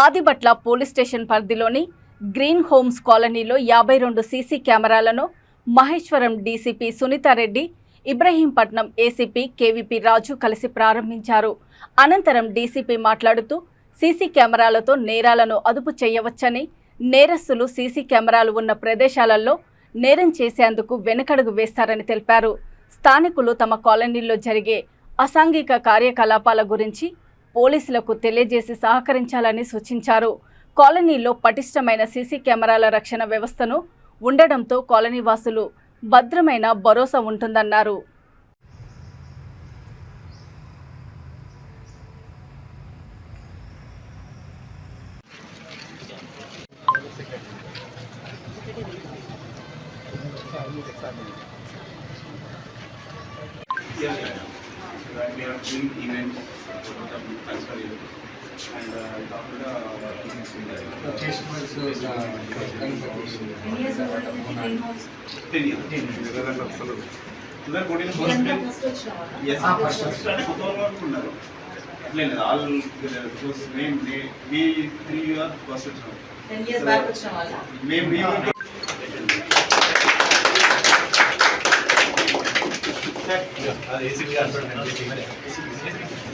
Adibatla police station పరిధిలోని green homes కాలనీలో యాభై రెండు సీసీ కెమెరాలను Maheshwaram DCP Sunitha Reddy Ibrahimpatnam ACP KVP Raju కలిసి ప్రారంభించారు. అనంతరం డీసీపీ మాట్లాడుతూ సీసీ కెమెరాలతో నేరాలను అదుపు చేయవచ్చని నేరస్తులు సీసీ కెమెరాలు ఉన్న ప్రదేశాలలో నేరం చేసేందుకు వెనకడుగు వేస్తారని తెలిపారు. స్థానికులు తమ కాలనీల్లో జరిగే అసాంఘిక కార్యకలాపాల గురించి పోలీసులకు తెలియజేసి సహకరించాలని సూచించారు కాలనీలో పటిష్టమైన సీసీ కెమెరాల రక్షణ వ్యవస్థను ఉండడంతో కాలనీ వాసులు భద్రమైన భరోసా ఉంటుందన్నారు Yeah, yeah. We are doing events, photography, transfer events, and uh, after the uh, events in the Customers, those, uh, Ten years old with green house. ten years. ఉదయం కోటి ఇదంతా first వచ్చిన వాళ్ళా? Yes. Ah, first First అంటే కొత్త వాళ్ళు వరకు ఉన్నారు లేదు ఆల్ మేము మీ త్రీ ఇయర్ ఫస్ట్ వచ్చినాం Ten years back వచ్చిన వాళ్ళా? మేము మేము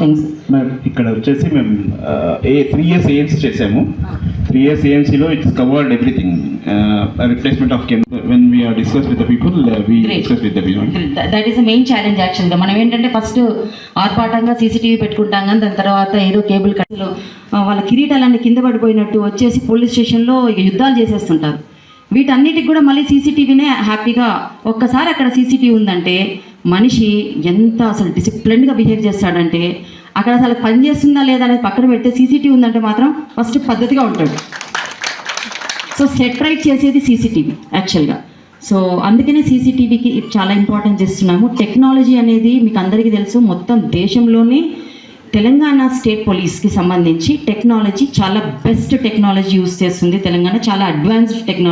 థ్యాంక్స్ ఇక్కడ వచ్చేసి మేము ఏ త్రీ ఇయర్స్ ఏఎంసీ చేసాము. Three years ఏఎంసీలో it's covered everything replacement of cam when we're discuss with the people we. Discuss with the that is main challenge యాక్చువల్గా మనం ఏంటంటే ఫస్ట్ ఆర్పాటంగా సీసీటీవీ పెట్టుకుంటాం కానీ దాని తర్వాత ఏదో కేబుల్ కట్టలు వాళ్ళ కిరీటాలన్నీ కింద పడిపోయినట్టు వచ్చేసి పోలీస్ స్టేషన్లో యుద్ధాలు చేసేస్తుంటారు. వీటన్నిటికి కూడా మళ్ళీ సీసీటీవీనే హ్యాపీగా ఒక్కసారి అక్కడ సీసీటీవీ ఉందంటే మనిషి ఎంత అసలు డిసిప్లిన్గా బిహేవ్ చేస్తాడంటే అక్కడ అసలు పని చేస్తుందా లేదా అనేది పక్కన పెడితే సీసీటీవీ ఉందంటే మాత్రం ఫస్ట్ పద్ధతిగా ఉంటాడు. సో సెట్ రైట్ చేసేది సీసీటీవీ యాక్చువల్గా సో అందుకనే సీసీటీవీకి చాలా ఇంపార్టెన్స్ ఇస్తున్నాము టెక్నాలజీ అనేది మీకు అందరికీ తెలుసు మొత్తం దేశంలోనే తెలంగాణ స్టేట్ పోలీస్కి సంబంధించి టెక్నాలజీ చాలా బెస్ట్ టెక్నాలజీ యూస్ చేస్తుంది. తెలంగాణ చాలా అడ్వాన్స్డ్ టెక్నాలజీ